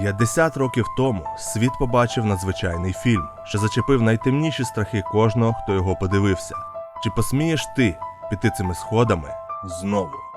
50 років тому світ побачив надзвичайний фільм, що зачепив найтемніші страхи кожного, хто його подивився. Чи посмієш ти піти цими сходами знову?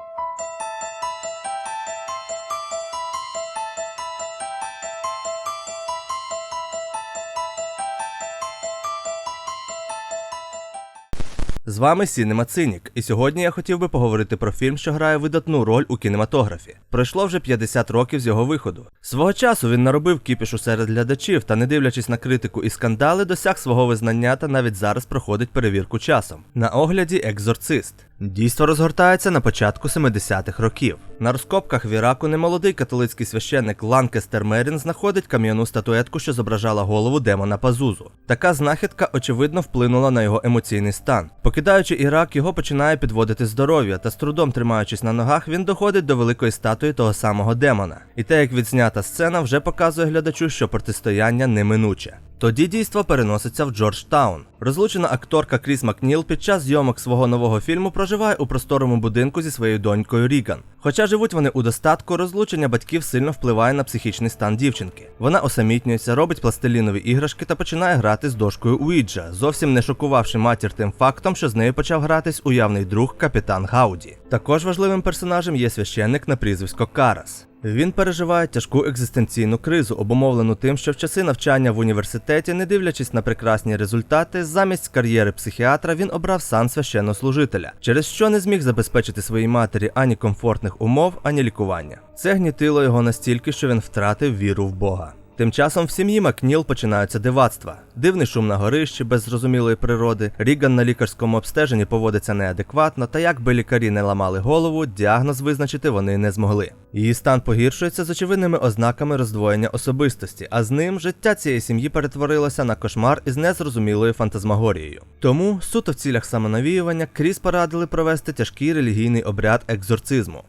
Вами Сінема Цинік, і сьогодні я хотів би поговорити про фільм, що грає видатну роль у кінематографі. Пройшло вже 50 років з його виходу. Свого часу він наробив кіпішу серед глядачів та, не дивлячись на критику і скандали, досяг свого визнання та навіть зараз проходить перевірку часом. На огляді Екзорцист. Дійство розгортається на початку 70-х років. На розкопках в Іраку немолодий католицький священник Ланкестер Мерін знаходить кам'яну статуетку, що зображала голову демона Пазузу. Така знахідка, очевидно, вплинула на його емоційний стан. Покидаючи Ірак, його починає підводити здоров'я, та з трудом тримаючись на ногах, він доходить до великої статуї того самого демона. І те, як відзнята сцена, вже показує глядачу, що протистояння неминуче. Тоді дійство переноситься в Джорджтаун. Розлучена акторка Кріс Макніл під час зйомок свого нового фільму проживає у просторому будинку зі своєю донькою Ріган. Хоча живуть вони у достатку, розлучення батьків сильно впливає на психічний стан дівчинки. Вона осамітнюється, робить пластилінові іграшки та починає грати з дошкою Уіджа, зовсім не шокувавши матір тим фактом, що з нею почав гратись уявний друг капітан Гауді. Також важливим персонажем є священник на прізвисько Карас. Він переживає тяжку екзистенційну кризу, обумовлену тим, що в часи навчання в університеті, не дивлячись на прекрасні результати, замість кар'єри психіатра він обрав сан священнослужителя, через що не зміг забезпечити своїй матері ані комфортних умов, ані лікування. Це гнітило його настільки, що він втратив віру в Бога. Тим часом в сім'ї Макніл починаються дивацтва. Дивний шум на горищі без зрозумілої природи, Ріган на лікарському обстеженні поводиться неадекватно, та як би лікарі не ламали голову, діагноз визначити вони не змогли. Її стан погіршується з очевидними ознаками роздвоєння особистості, а з ним життя цієї сім'ї перетворилося на кошмар із незрозумілою фантазмагорією. Тому, суто в цілях самонавіювання, Кріс порадили провести тяжкий релігійний обряд екзорцизму.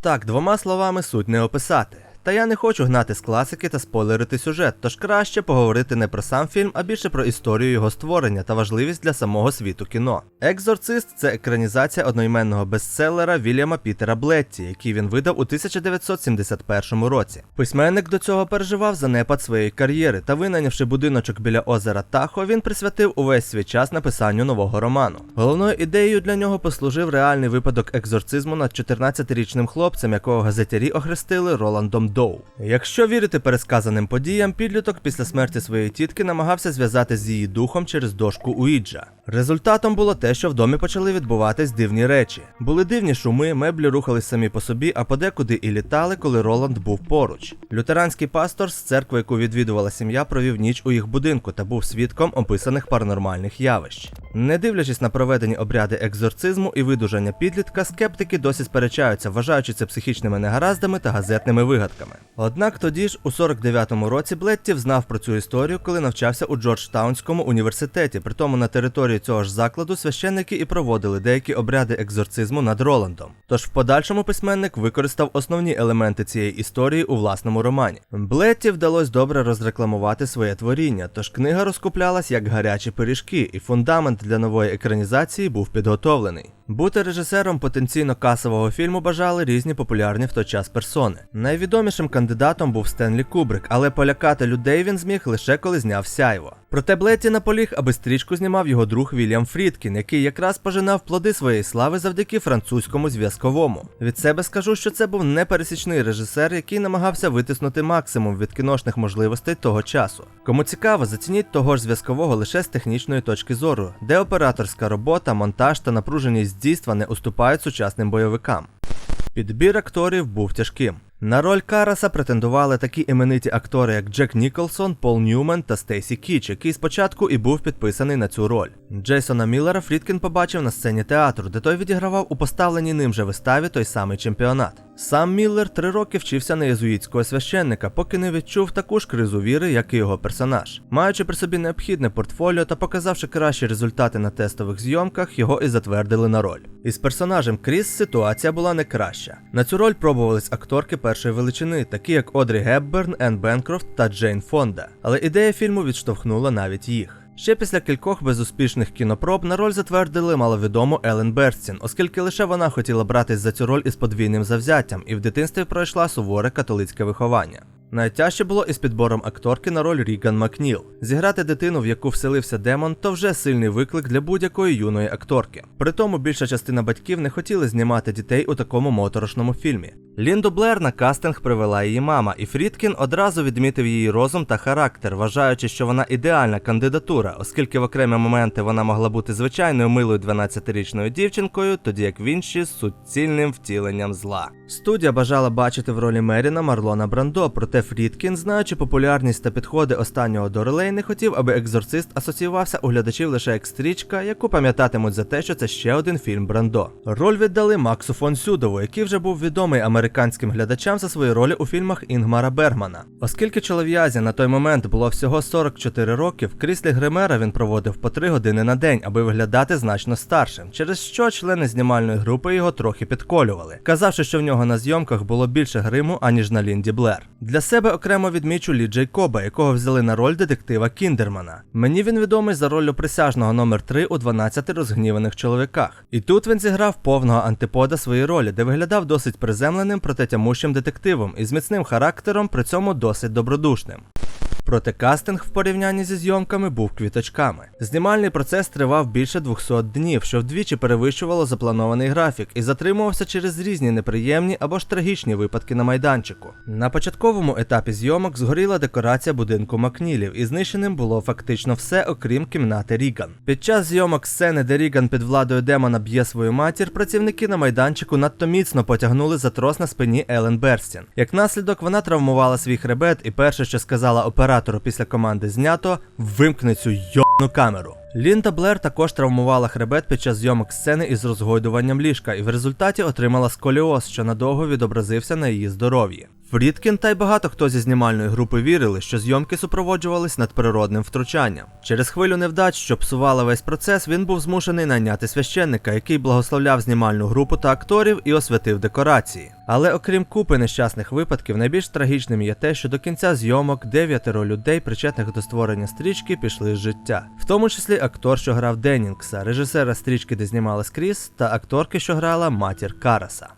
Так, двома словами суть не описати. Та я не хочу гнати з класики та спойлерити сюжет, тож краще поговорити не про сам фільм, а більше про історію його створення та важливість для самого світу кіно. Екзорцист це екранізація одноіменного бестселера Вільяма Пітера Блетті, який він видав у 1971 році. Письменник до цього переживав занепад своєї кар'єри та, винайнявши будиночок біля озера Тахо, він присвятив увесь свій час написанню нового роману. Головною ідеєю для нього послужив реальний випадок екзорцизму над 14-річним хлопцем, якого газетярі охрестили Роландом Доу. Якщо вірити пересказаним подіям, підліток після смерті своєї тітки намагався зв'язати з її духом через дошку Уіджа. Результатом було те, що в домі почали відбуватись дивні речі. Були дивні шуми, меблі рухались самі по собі, а подекуди і літали, коли Роланд був поруч. Лютеранський пастор з церкви, яку відвідувала сім'я, провів ніч у їх будинку та був свідком описаних паранормальних явищ. Не дивлячись на проведені обряди екзорцизму і видужання підлітка, скептики досі сперечаються, вважаючи це психічними негараздами та газетними вигадками. Однак тоді ж, у 49-му році, Блеттів знав про цю історію, коли навчався у Джорджтаунському університеті. Притому на території цього ж закладу священники і проводили деякі обряди екзорцизму над Роландом. Тож в подальшому письменник використав основні елементи цієї історії у власному романі. Блетті вдалося добре розрекламувати своє творіння, тож книга розкуплялась як гарячі пиріжки, і фундамент для нової екранізації був підготовлений. Бути режисером потенційно касового фільму бажали різні популярні в той час персони. Найвідомішим кандидатом був Стенлі Кубрик, але полякати людей він зміг лише коли зняв сяйво. Проте Блетті наполіг, аби стрічку знімав його друг Вільям Фрідкін, який якраз пожинав плоди своєї слави завдяки французькому зв'язковому. Від себе скажу, що це був непересічний режисер, який намагався витиснути максимум від кіношних можливостей того часу. Кому цікаво, зацініть того ж зв'язкового лише з технічної точки зору, де операторська робота, монтаж та напруженість дійства не уступають сучасним бойовикам. Підбір акторів був тяжким. На роль Караса претендували такі імениті актори, як Джек Ніколсон, Пол Ньюмен та Стейсі Кіч, який спочатку і був підписаний на цю роль. Джейсона Міллера Фрідкін побачив на сцені театру, де той відігравав у поставленій ним же виставі той самий чемпіонат. Сам Міллер три роки вчився на єзуїтського священника, поки не відчув таку ж кризу віри, як і його персонаж. Маючи при собі необхідне портфоліо та показавши кращі результати на тестових зйомках, його і затвердили на роль. Із персонажем Кріс ситуація була не краща. На цю роль пробувались акторки першої величини, такі як Одрі Гепберн, Енн Бенкрофт та Джейн Фонда. Але ідея фільму відштовхнула навіть їх. Ще після кількох безуспішних кінопроб на роль затвердили маловідому Елен Берстін, оскільки лише вона хотіла братись за цю роль із подвійним завзяттям і в дитинстві пройшла суворе католицьке виховання. Найтяжче було із підбором акторки на роль Ріган Макніл. Зіграти дитину, в яку вселився демон, то вже сильний виклик для будь-якої юної акторки. При тому більша частина батьків не хотіли знімати дітей у такому моторошному фільмі. Лінду Блер на кастинг привела її мама, і Фрідкін одразу відмітив її розум та характер, вважаючи, що вона ідеальна кандидатура, оскільки в окремі моменти вона могла бути звичайною милою 12-річною дівчинкою, тоді як в інші суцільним втіленням зла. Студія бажала бачити в ролі Меріна Марлона Брандо, проте Фрідкін, знаючи популярність та підходи останнього до ролей, не хотів, аби екзорцист асоціювався у глядачів лише як стрічка, яку пам'ятатимуть за те, що це ще один фільм Брандо. Роль віддали Максу фон Сюдову, який вже був відомий американським глядачам за свої ролі у фільмах Інгмара Бергмана. Оскільки чолов'язі на той момент було всього 44 роки, в кріслі гримера він проводив по 3 години на день, аби виглядати значно старшим, через що члени знімальної групи його трохи підколювали, казавши, що в нього на зйомках було більше гриму, аніж на Лінді Блер. Для себе окремо відмічу Лі Джейкоба, якого взяли на роль детектива Кіндермана. Мені він відомий за роллю присяжного номер 3 у 12 розгніваних чоловіках. І тут він зіграв повного антипода своїй ролі, де виглядав досить приземленим, проте тямущим детективом і з міцним характером, при цьому досить добродушним. Проте кастинг в порівнянні зі зйомками був квіточками. Знімальний процес тривав більше 200 днів, що вдвічі перевищувало запланований графік і затримувався через різні неприємні або ж трагічні випадки на майданчику. На початковому етапі зйомок згоріла декорація будинку Макнілів, і знищеним було фактично все, окрім кімнати Ріган. Під час зйомок сцени, де Ріган під владою демона б'є свою матір, працівники на майданчику надто міцно потягнули за трос на спині Елен Берстін. Як наслідок, вона травмувала свій хребет, і перше, що сказала оператору після команди знято, вимкни цю йобну камеру. Лінда Блер також травмувала хребет під час зйомок сцени із розгойдуванням ліжка і в результаті отримала сколіоз, що надовго відобразився на її здоров'ї. Фрідкін та й багато хто зі знімальної групи вірили, що зйомки супроводжувались надприродним втручанням. Через хвилю невдач, що псувала весь процес, він був змушений найняти священника, який благословляв знімальну групу та акторів і освятив декорації. Але окрім купи нещасних випадків, найбільш трагічним є те, що до кінця зйомок дев'ятеро людей, причетних до створення стрічки, пішли з життя, в тому числі актор, що грав Деннінгса, режисера стрічки, де знімали Скріс, та акторки, що грала матір Караса.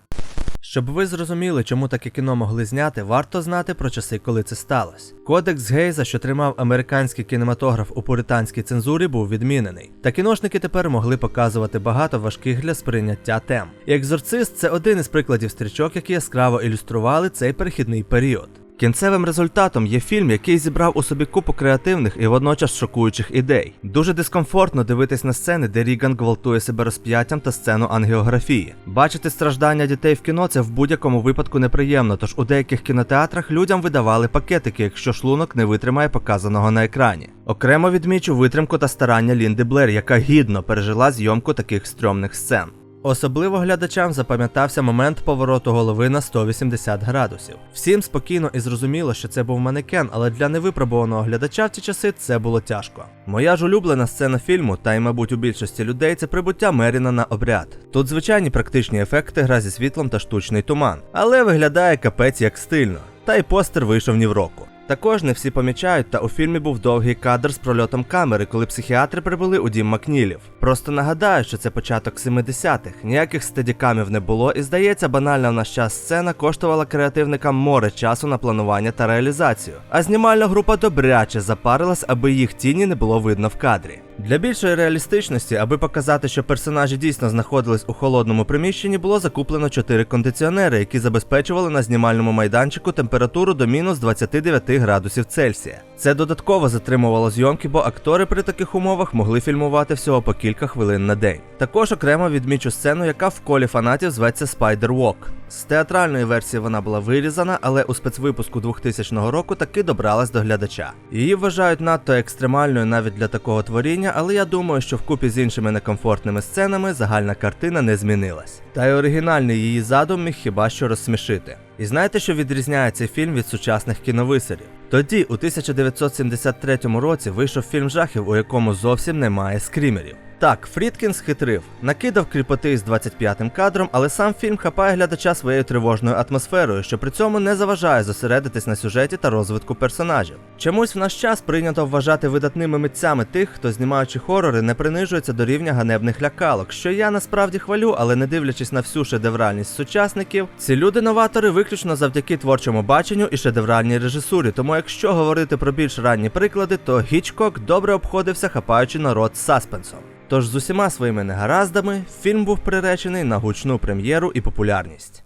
Щоб ви зрозуміли, чому таке кіно могли зняти, варто знати про часи, коли це сталося. Кодекс Гейза, що тримав американський кінематограф у пуританській цензурі, був відмінений. Та кіношники тепер могли показувати багато важких для сприйняття тем. Екзорцист це один із прикладів стрічок, які яскраво ілюстрували цей перехідний період. Кінцевим результатом є фільм, який зібрав у собі купу креативних і водночас шокуючих ідей. Дуже дискомфортно дивитись на сцени, де Ріган гвалтує себе розп'яттям та сцену ангіографії. Бачити страждання дітей в кіно це в будь-якому випадку неприємно, тож у деяких кінотеатрах людям видавали пакетики, якщо шлунок не витримає показаного на екрані. Окремо відмічу витримку та старання Лінди Блер, яка гідно пережила зйомку таких стрьомних сцен. Особливо глядачам запам'ятався момент повороту голови на 180 градусів. Всім спокійно і зрозуміло, що це був манекен, але для невипробуваного глядача в ті часи це було тяжко. Моя ж улюблена сцена фільму, та й, мабуть, у більшості людей це прибуття Меріна на обряд. Тут звичайні практичні ефекти, гра зі світлом та штучний туман, але виглядає капець як стильно. Та й постер вийшов ні в року. Також не всі помічають, та у фільмі був довгий кадр з прольотом камери, коли психіатри прибули у дім Макнілів. Просто нагадаю, що це початок 70-х, ніяких стедікамів не було, і здається, банальна в наш час сцена коштувала креативникам море часу на планування та реалізацію. А знімальна група добряче запарилась, аби їх тіні не було видно в кадрі. Для більшої реалістичності, аби показати, що персонажі дійсно знаходились у холодному приміщенні, було закуплено 4 кондиціонери, які забезпечували на знімальному майданчику температуру до мінус 29 градусів Цельсія. Це додатково затримувало зйомки, бо актори при таких умовах могли фільмувати всього по кілька хвилин на день. Також окремо відмічу сцену, яка в колі фанатів зветься Spider Walk. З театральної версії вона була вирізана, але у спецвипуску 2000 року таки добралась до глядача. Її вважають надто екстремальною навіть для такого творіння, але я думаю, що вкупі з іншими некомфортними сценами загальна картина не змінилась. Та й оригінальний її задум міг хіба що розсмішити. І знаєте, що відрізняє цей фільм від сучасних кіновисерів? Тоді, у 1973 році, вийшов фільм жахів, у якому зовсім немає скрімерів. Так, Фрідкін схитрив, накидав кріпоти з 25-м кадром, але сам фільм хапає глядача своєю тривожною атмосферою, що при цьому не заважає зосередитись на сюжеті та розвитку персонажів. Чомусь в наш час прийнято вважати видатними митцями тих, хто, знімаючи хорори, не принижується до рівня ганебних лякалок, що я насправді хвалю, але не дивлячись на всю шедевральність сучасників, ці люди новатори виключно завдяки творчому баченню і шедевральній режисурі. Тому, якщо говорити про більш ранні приклади, то Гічкок добре обходився, хапаючи народ саспенсом. Тож з усіма своїми негараздами фільм був приречений на гучну прем'єру і популярність.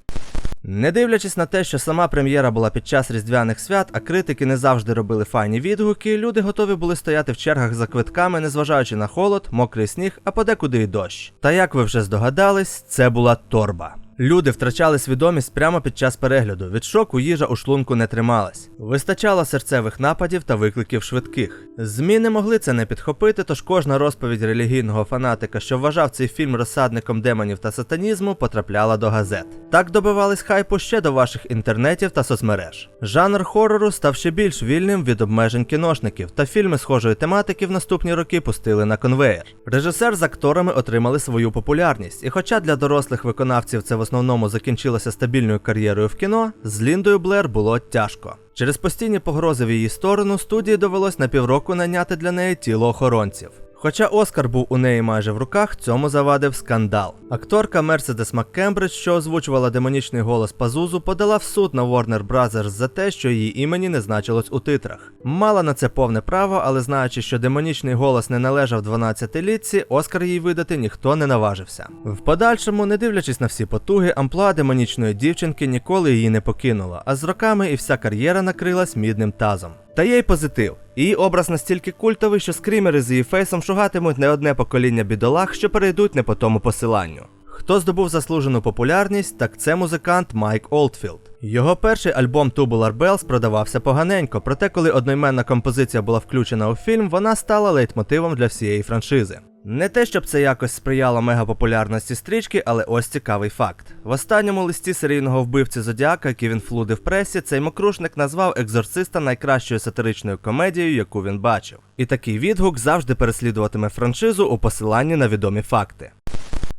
Не дивлячись на те, що сама прем'єра була під час різдвяних свят, а критики не завжди робили файні відгуки, люди готові були стояти в чергах за квитками, незважаючи на холод, мокрий сніг, а подекуди й дощ. Та як ви вже здогадались, це була торба. Люди втрачали свідомість прямо під час перегляду. Від шоку їжа у шлунку не трималась. Вистачало серцевих нападів та викликів швидких. ЗМІ не могли це не підхопити, тож кожна розповідь релігійного фанатика, що вважав цей фільм розсадником демонів та сатанізму, потрапляла до газет. Так добивались хайпу ще до ваших інтернетів та соцмереж. Жанр хорору став ще більш вільним від обмежень кіношників, та фільми схожої тематики в наступні роки пустили на конвеєр. Режисер з акторами отримали свою популярність, і хоча для дорослих виконавців це в основному закінчилася стабільною кар'єрою в кіно, з Ліндою Блер було тяжко. Через постійні погрози в її сторону студії довелось на півроку наняти для неї тіло охоронців. Хоча Оскар був у неї майже в руках, цьому завадив скандал. Акторка Мерседес МакКембридж, що озвучувала демонічний голос Пазузу, подала в суд на Warner Brothers за те, що її імені не значилось у титрах. Мала на це повне право, але знаючи, що демонічний голос не належав 12-літці, Оскар їй видати ніхто не наважився. В подальшому, не дивлячись на всі потуги, амплуа демонічної дівчинки ніколи її не покинула, а з роками і вся кар'єра накрилась мідним тазом. Та є й позитив. Її образ настільки культовий, що скрімери з її фейсом шугатимуть не одне покоління бідолах, що перейдуть не по тому посиланню. Хто здобув заслужену популярність, так це музикант Майк Олдфілд. Його перший альбом Tubular Bells продавався поганенько, проте коли одноіменна композиція була включена у фільм, вона стала лейтмотивом для всієї франшизи. Не те, щоб це якось сприяло мегапопулярності стрічки, але ось цікавий факт. В останньому листі серійного вбивці Зодіака, який він флудив пресі, цей мокрушник назвав екзорциста найкращою сатиричною комедією, яку він бачив. І такий відгук завжди переслідуватиме франшизу у посиланні на відомі факти.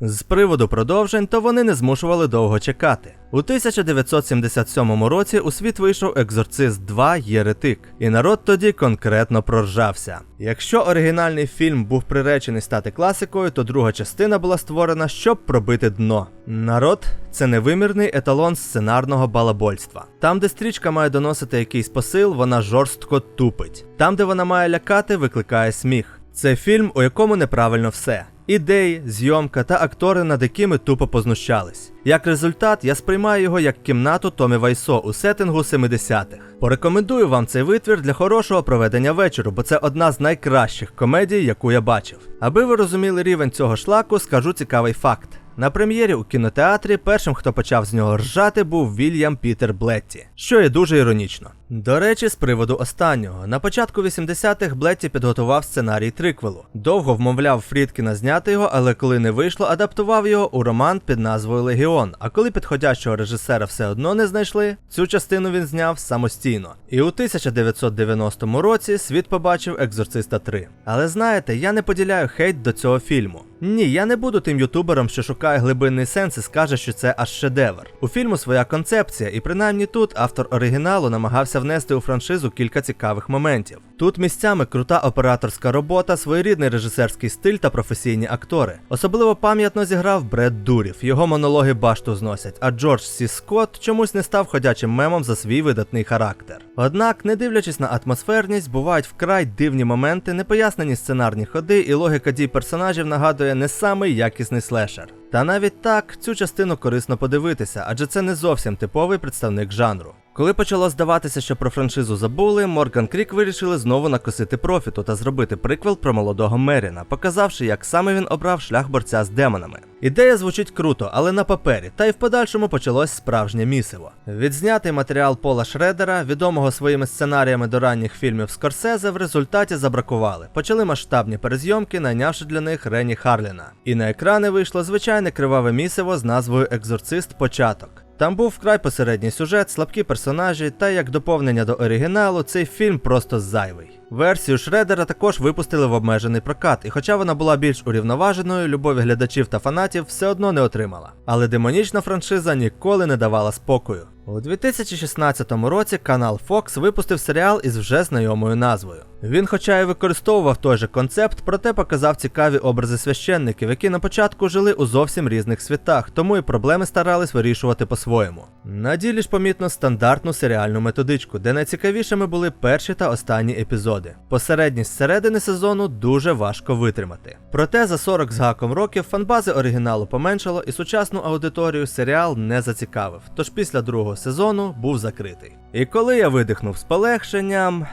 З приводу продовжень, то вони не змушували довго чекати. У 1977 році у світ вийшов Екзорцист 2 Єретик, і народ тоді конкретно проржався. Якщо оригінальний фільм був приречений стати класикою, то друга частина була створена, щоб пробити дно. Народ це невимірний еталон сценарного балабольства. Там, де стрічка має доносити якийсь посил, вона жорстко тупить. Там, де вона має лякати, викликає сміх. Це фільм, у якому неправильно все. Ідеї, зйомка та актори, над якими тупо познущались. Як результат, я сприймаю його як кімнату Томі Вайсо у сеттингу 70-х. Порекомендую вам цей витвір для хорошого проведення вечору, бо це одна з найкращих комедій, яку я бачив. Аби ви розуміли рівень цього шлаку, скажу цікавий факт. На прем'єрі у кінотеатрі першим, хто почав з нього ржати, був Вільям Пітер Блетті, що є дуже іронічно. До речі, з приводу останнього. На початку 80-х Блетті підготував сценарій триквелу. Довго вмовляв Фрідкіна зняти його, але коли не вийшло, адаптував його у роман під назвою Легіон. А коли підходящого режисера все одно не знайшли, цю частину він зняв самостійно. І у 1990 році світ побачив Екзорциста 3. Але знаєте, я не поділяю хейт до цього фільму. Ні, я не буду тим ютубером, що шукає глибинний сенс і скаже, що це аж шедевр. У фільму своя концепція, і принаймні тут автор оригіналу намагався внести у франшизу кілька цікавих моментів. Тут місцями крута операторська робота, своєрідний режисерський стиль та професійні актори. Особливо пам'ятно зіграв Бред Дурів. Його монологи башту зносять, а Джордж Сі Скотт чомусь не став ходячим мемом за свій видатний характер. Однак, не дивлячись на атмосферність, бувають вкрай дивні моменти, непояснені сценарні ходи, і логіка дій персонажів нагадує не самий якісний слешер. Та навіть так цю частину корисно подивитися, адже це не зовсім типовий представник жанру. Коли почало здаватися, що про франшизу забули, Морган Крік вирішили знову накосити профіту та зробити приквел про молодого Меріна, показавши, як саме він обрав шлях борця з демонами. Ідея звучить круто, але на папері, та й в подальшому почалось справжнє місиво. Відзнятий матеріал Пола Шредера, відомого своїми сценаріями до ранніх фільмів Скорсезе, в результаті забракували. Почали масштабні перезйомки, найнявши для них Рені Харліна. І на екрани вийшло звичайне криваве місиво з назвою Екзорцист Початок. Там був вкрай посередній сюжет, слабкі персонажі, та як доповнення до оригіналу, цей фільм просто зайвий. Версію Шредера також випустили в обмежений прокат, і хоча вона була більш урівноваженою, любові глядачів та фанатів все одно не отримала. Але демонічна франшиза ніколи не давала спокою. У 2016 році канал Fox випустив серіал із вже знайомою назвою. Він, хоча і використовував той же концепт, проте показав цікаві образи священників, які на початку жили у зовсім різних світах, тому і проблеми старались вирішувати по-своєму. На ділі ж помітно стандартну серіальну методичку, де найцікавішими були перші та останні епізоди. Посередність середини сезону дуже важко витримати. Проте за 40 з гаком років фанбази оригіналу поменшало і сучасну аудиторію серіал не зацікавив, тож після другого сезону був закритий. І коли я видихнув з полегшенням.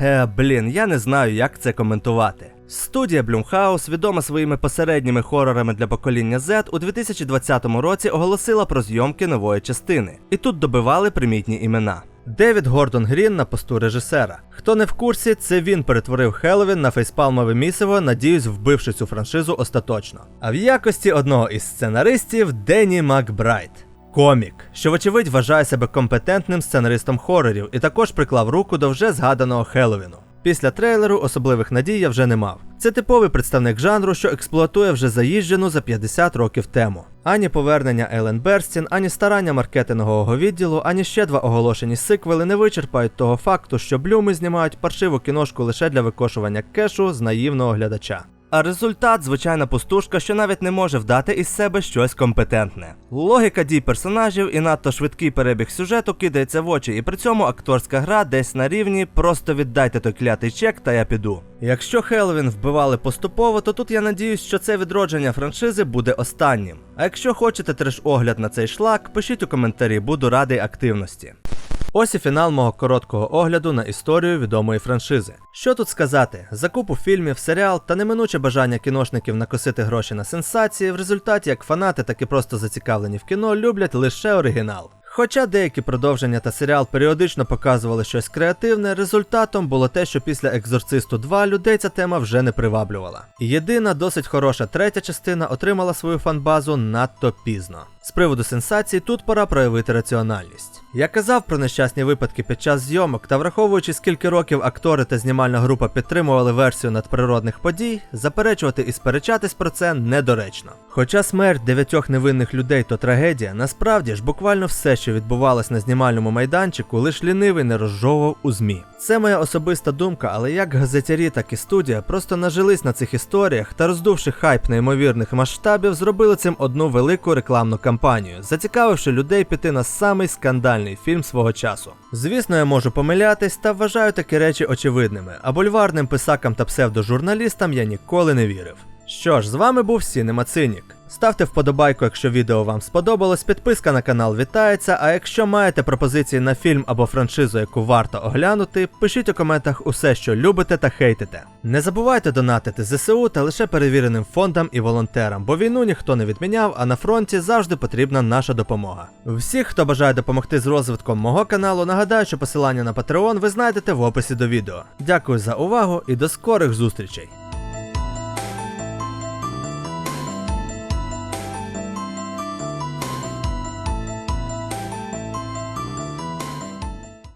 Е, блін, я не знаю, як це коментувати. Студія Blumhouse, відома своїми посередніми хорорами для покоління Z, у 2020 році оголосила про зйомки нової частини, і тут добивали примітні імена. Девід Гордон Грін на посту режисера. Хто не в курсі, це він перетворив Хеллоуін на фейспалмове місиво, надіюсь, вбивши цю франшизу остаточно. А в якості одного із сценаристів Денні Макбрайт. Комік, що вочевидь вважає себе компетентним сценаристом хорорів і також приклав руку до вже згаданого Хеллоуіну. Після трейлеру особливих надій я вже не мав. Це типовий представник жанру, що експлуатує вже заїжджену за 50 років тему. Ані повернення Елен Берстін, ані старання маркетингового відділу, ані ще два оголошені сиквели не вичерпають того факту, що блюми знімають паршиву кіношку лише для викошування кешу з наївного глядача. А результат звичайна пустушка, що навіть не може вдати із себе щось компетентне. Логіка дій персонажів і надто швидкий перебіг сюжету кидається в очі, і при цьому акторська гра десь на рівні просто віддайте той клятий чек, та я піду. Якщо Хеллоуін вбивали поступово, то тут я надіюсь, що це відродження франшизи буде останнім. А якщо хочете треш-огляд на цей шлак, пишіть у коментарі, буду радий активності. Ось і фінал мого короткого огляду на історію відомої франшизи. Що тут сказати? Закупу фільмів, серіал та неминуче бажання кіношників накосити гроші на сенсації, в результаті як фанати, так і просто зацікавлені в кіно люблять лише оригінал. Хоча деякі продовження та серіал періодично показували щось креативне, результатом було те, що після Екзорцисту 2 людей ця тема вже не приваблювала. Єдина досить хороша третя частина отримала свою фанбазу надто пізно. З приводу сенсацій тут пора проявити раціональність. Я казав про нещасні випадки під час зйомок, та враховуючи скільки років актори та знімальна група підтримували версію надприродних подій, заперечувати і сперечатись про це недоречно. Хоча смерть дев'ятьох невинних людей то трагедія, насправді ж буквально все, що відбувалось на знімальному майданчику, лиш лінивий не розжовував у ЗМІ. Це моя особиста думка, але як газетярі, так і студія просто нажились на цих історіях та, роздувши хайп неймовірних масштабів, зробили цим одну велику рекламну кампанію, зацікавивши людей піти на самий скандальний фільм свого часу. Звісно, я можу помилятись та вважаю такі речі очевидними, а бульварним писакам та псевдожурналістам я ніколи не вірив. Що ж, з вами був Сінема Цинік. Ставте вподобайку, якщо відео вам сподобалось, підписка на канал вітається, а якщо маєте пропозиції на фільм або франшизу, яку варто оглянути, пишіть у коментах усе, що любите та хейтите. Не забувайте донатити ЗСУ та лише перевіреним фондам і волонтерам, бо війну ніхто не відміняв, а на фронті завжди потрібна наша допомога. Всіх, хто бажає допомогти з розвитком мого каналу, нагадаю, що посилання на Patreon ви знайдете в описі до відео. Дякую за увагу і до скорих зустрічей!